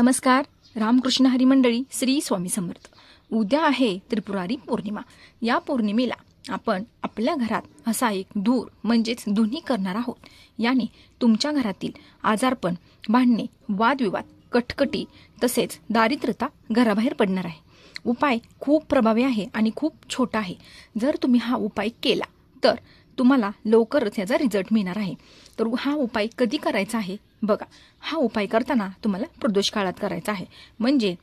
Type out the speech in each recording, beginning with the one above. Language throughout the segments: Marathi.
नमस्कार रामकृष्ण हरिमंडळी श्री स्वामी समर्थ. उद्या आहे त्रिपुरारी पौर्णिमा. या पौर्णिमेला आपण आपल्या घरात असा एक धूर म्हणजेच धुनी करणार आहोत. याने तुमच्या घरातील आजारपण भांडणे वादविवाद कटकटी तसेच दारिद्र्यता घराबाहेर पडणार आहे. उपाय खूप प्रभावी आहे आणि खूप छोटा आहे. जर तुम्ही हा उपाय केला तर तुम्हाला लवकरच याचा रिझल्ट मिळणार आहे. तर हा उपाय कधी करायचा आहे? बघा हा उपाय करताना तुम्हाला प्रदोष काळात करायचा आहे. म्हणजे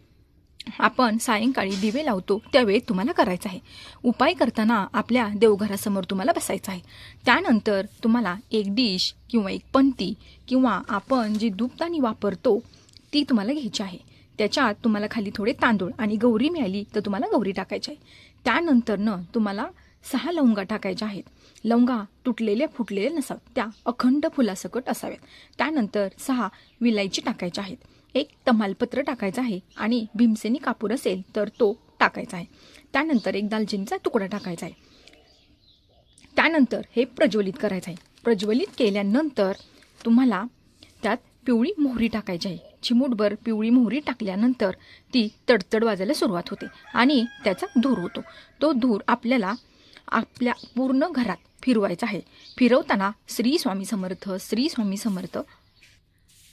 आपण सायंकाळी दिवे लावतो त्यावेळी तुम्हाला करायचं आहे. उपाय करताना आपल्या देवघरासमोर तुम्हाला बसायचं आहे. त्यानंतर तुम्हाला एक डिश किंवा एक पंती किंवा आपण जी धूपदाणी वापरतो ती तुम्हाला घ्यायची आहे. त्याच्यात तुम्हाला खाली थोडे तांदूळ आणि गौरी मिळाली तर तुम्हाला गौरी टाकायची आहे. त्यानंतरनं तुम्हाला सहा लवंगा टाकायच्या आहेत. लवंगा तुटलेल्या फुटलेल्या नसावं त्या अखंड फुलासकट असाव्यात. त्यानंतर सहा विलायची टाकायच्या आहेत. एक तमालपत्र टाकायचं आहे आणि भीमसेनी कापूर असेल तर तो टाकायचा आहे. त्यानंतर एक दालचिनीचा तुकडा टाकायचा आहे. त्यानंतर हे प्रज्वलित करायचं आहे. प्रज्वलित केल्यानंतर तुम्हाला त्यात पिवळी मोहरी टाकायची आहे. चिमूटभर पिवळी मोहरी टाकल्यानंतर ती तडतड वाजायला सुरुवात होते आणि त्याचा धूर होतो. तो धूर आपल्याला आपल्या पूर्ण घरात फिरवायचं आहे. फिरवताना श्री स्वामी समर्थ श्री स्वामी समर्थ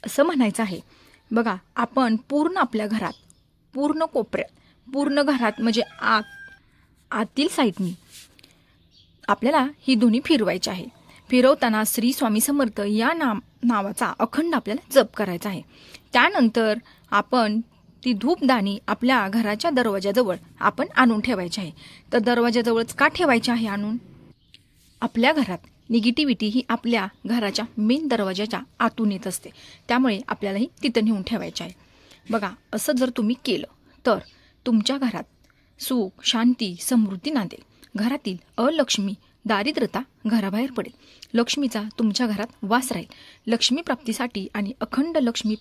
असं म्हणायचं आहे. बघा आपण पूर्ण आपल्या घरात पूर्ण कोपऱ्यात पूर्ण घरात म्हणजे आत आतील साईडनी आपल्याला ही दोन्ही फिरवायची आहे. फिरवताना श्री स्वामी समर्थ या नाम नावाचा अखंड आपल्याला जप करायचा आहे. त्यानंतर आपण ती धूपदाणी आपल्या घराच्या दरवाजाजवळ आपण आणून ठेवायची आहे. तर दरवाजाजवळच का ठेवायची आहे आणून? आपल्या घरात निगेटिव्हिटी ही आपल्या घराच्या मेन दरवाजाच्या आतून येत असते. त्यामुळे आपल्यालाही तिथं नेऊन ठेवायचे आहे. बघा असं जर तुम्ही केलं तर तुमच्या घरात सुख शांती समृद्धी नांदेल घरातील अलक्ष्मी दारिद्रता घराबाहेर पडेल. लक्ष्मीचा तुमच्या घरात वास राहील. लक्ष्मी प्राप्तीसाठी आणि अखंड लक्ष्मी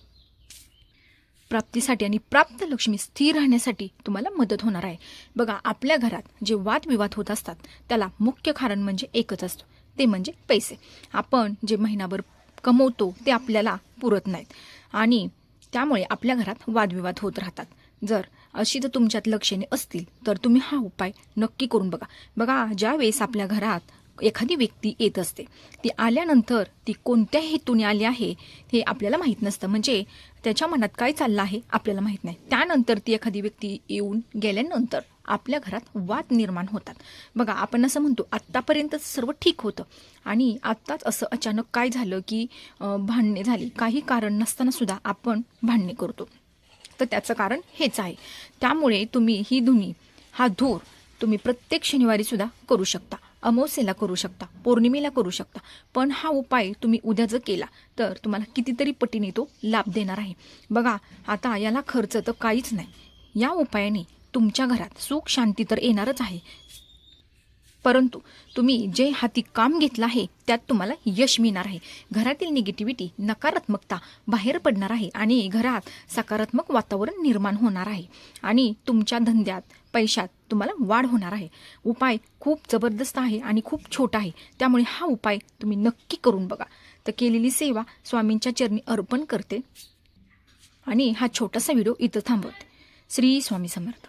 प्राप्तीसाठी आणि प्राप्त लक्ष्मी स्थिर राहण्यासाठी तुम्हाला मदत होणार आहे. बघा आपल्या घरात जे वादविवाद होत असतात त्याला मुख्य कारण म्हणजे एकच असतो. ते म्हणजे पैसे. आपण जे महिनाभर कमवतो ते आपल्याला पुरत नाहीत. आणि त्यामुळे आपल्या घरात वादविवाद होत राहतात. जर अशी जर तुमच्यात लक्षणे असतील तर तुम्ही हा उपाय नक्की करून बघा. बघा ज्यावेळेस आपल्या घरात एखादी व्यक्ती येत असते ती आल्यानंतर ती कोणत्या हेतूने आली आहे हे आपल्याला माहीत नसतं. म्हणजे त्याच्या मनात काय चाललं आहे आपल्याला माहीत नाही. त्यानंतर ती एखादी व्यक्ती येऊन गेल्यानंतर आपल्या घरात वाद निर्माण होतात. बघा आपण असं म्हणतो आत्तापर्यंत सर्व ठीक होतं. आणि आत्ताच असं अचानक काय झालं की भांडणे झाली. काही कारण नसताना सुद्धा आपण भांडणे करतो. तर त्याचं कारण हेच आहे. त्यामुळे तुम्ही ही धुनी हा धूर तुम्ही प्रत्येक शनिवारी सुद्धा करू शकता. अमावस्येला करू शकता पौर्णिमेला करू शकता. पण हा उपाय तुम्ही उद्या जर केला तर तुम्हाला कितीतरी पटीने तो लाभ देणार आहे. बघा आता याला खर्च तर काहीच नाही. या उपायाने तुमच्या घरात सुख शांती तर येणारच आहे. परंतु तुम्ही जे हाती काम घेतलं आहे त्यात तुम्हाला यश मिळणार आहे. घरातील निगेटिव्हिटी नकारात्मकता बाहेर पडणार आहे आणि घरात सकारात्मक वातावरण निर्माण होणार आहे. आणि तुमच्या धंद्यात पैशात तुम्हाला वाढ होणार आहे. उपाय खूप जबरदस्त आहे आणि खूप छोटा आहे. त्यामुळे हा उपाय तुम्ही नक्की करून बघा. तर केलेली सेवा स्वामींच्या चरणी अर्पण करते. आणि हा छोटासा व्हिडिओ इथं थांबवते. श्री स्वामी समर्थ.